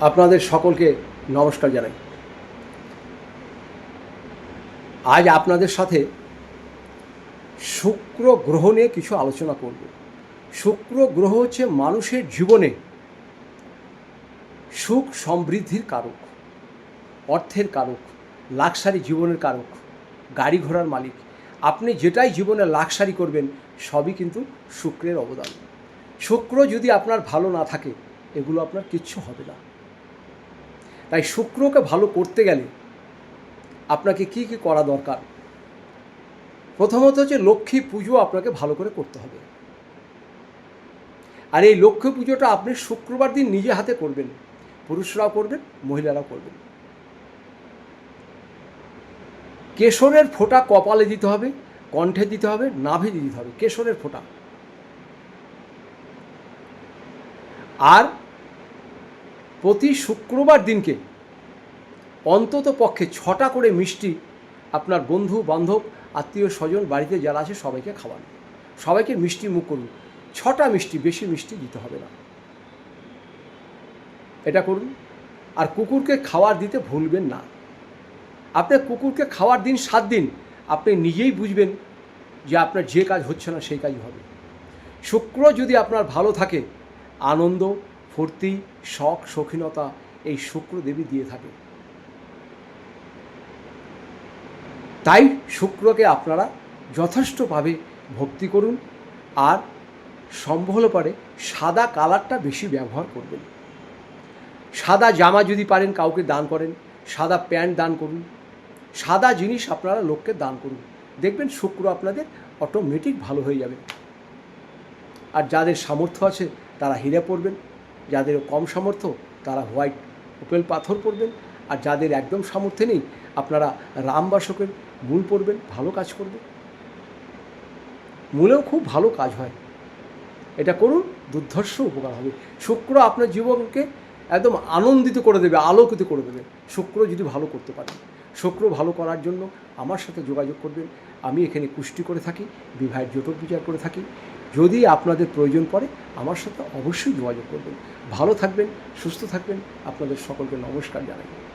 আপনাদের সকলকে নমস্কার জানাই। আজ আপনাদের সাথে শুক্র গ্রহ নিয়ে কিছু আলোচনা করব। শুক্র গ্রহ হচ্ছে মানুষের জীবনে সুখ সমৃদ্ধির কারক, অর্থের কারক, লাক্সারি জীবনের কারক, গাড়ি ঘোড়ার মালিক। আপনি যেটাই জীবনে লাক্সারি করবেন, সবই কিন্তু শুক্রের অবদান। শুক্র যদি আপনার ভালো না থাকে, এগুলো আপনার কিচ্ছু হবে না। তাই শুক্রকে ভালো করতে গেলে আপনাকে কি কি করা দরকার? প্রথমত হচ্ছে লক্ষ্মী পুজো আপনাকে ভালো করে করতে হবে। আর এই লক্ষ্মী পুজোটা আপনি শুক্রবার দিন নিজে হাতে করবেন, পুরুষরাও করবেন, মহিলারাও করবেন। কেশরের ফোঁটা কপালে দিতে হবে, কণ্ঠে দিতে হবে, নাভে দিতে হবে, কেশরের ফোঁটা। আর প্রতি শুক্রবার দিনকে অন্তত পক্ষে ছটা করে মিষ্টি আপনার বন্ধু, বান্ধব, আত্মীয়, স্বজন, বাড়িতে যারা আছে সবাইকে খাওয়ান। সবাইকে মিষ্টি মুখ করুন। ছটা মিষ্টি, বেশি মিষ্টি দিতে হবে না। এটা করুন। আর কুকুরকে খাবার দিতে ভুলবেন না। আপনি কুকুরকে খাওয়ার দিন সাত দিন, আপনি নিজেই বুঝবেন যে আপনার যে কাজ হচ্ছে না, সেই কাজই হবে। শুক্র যদি আপনার ভালো থাকে, আনন্দ ফুর্তি, শখ শৌখিনতা এই শুক্র দেবী দিয়ে থাকে। তাই শুক্রকে আপনারা যথেষ্টভাবে ভক্তি করুন আর সম্ভব হলে পারে সাদা কালারটা বেশি ব্যবহার করবেন। সাদা জামা যদি পারেন, কাউকে দান করেন, সাদা প্যান্ট দান করুন, সাদা জিনিস আপনারা লোককে দান করুন। দেখবেন শুক্র আপনাদের অটোমেটিক ভালো হয়ে যাবে। আর যাদের সামর্থ্য আছে তারা হিরে পরবেন যাদের কম সামর্থ্য, তারা হোয়াইট ওপেল পাথর পরবেন। আর যাদের একদম সামর্থ্য নেই, আপনারা রামবাসকের মূল পরবেন, ভালো কাজ করবে মূলেও খুব ভালো কাজ হয়। এটা করুন, দুর্ধর্ষ উপকার হবে। শুক্র আপনার জীবনকে একদম আনন্দিত করে দেবে, আলোকিত করে দেবে। শুক্র যদি ভালো করতে পারেন শুক্র ভালো করার জন্য আমার সাথে যোগাযোগ করবেন। আমি এখানে কুষ্টি করে থাকি, বিবাহের জোটক বিচার করে থাকি। যদি আপনাদের প্রয়োজন পড়ে, আমার সাথে অবশ্যই যোগাযোগ করবেন। ভালো থাকবেন, সুস্থ থাকবেন। আপনাদের সকলকে নমস্কার জানাই।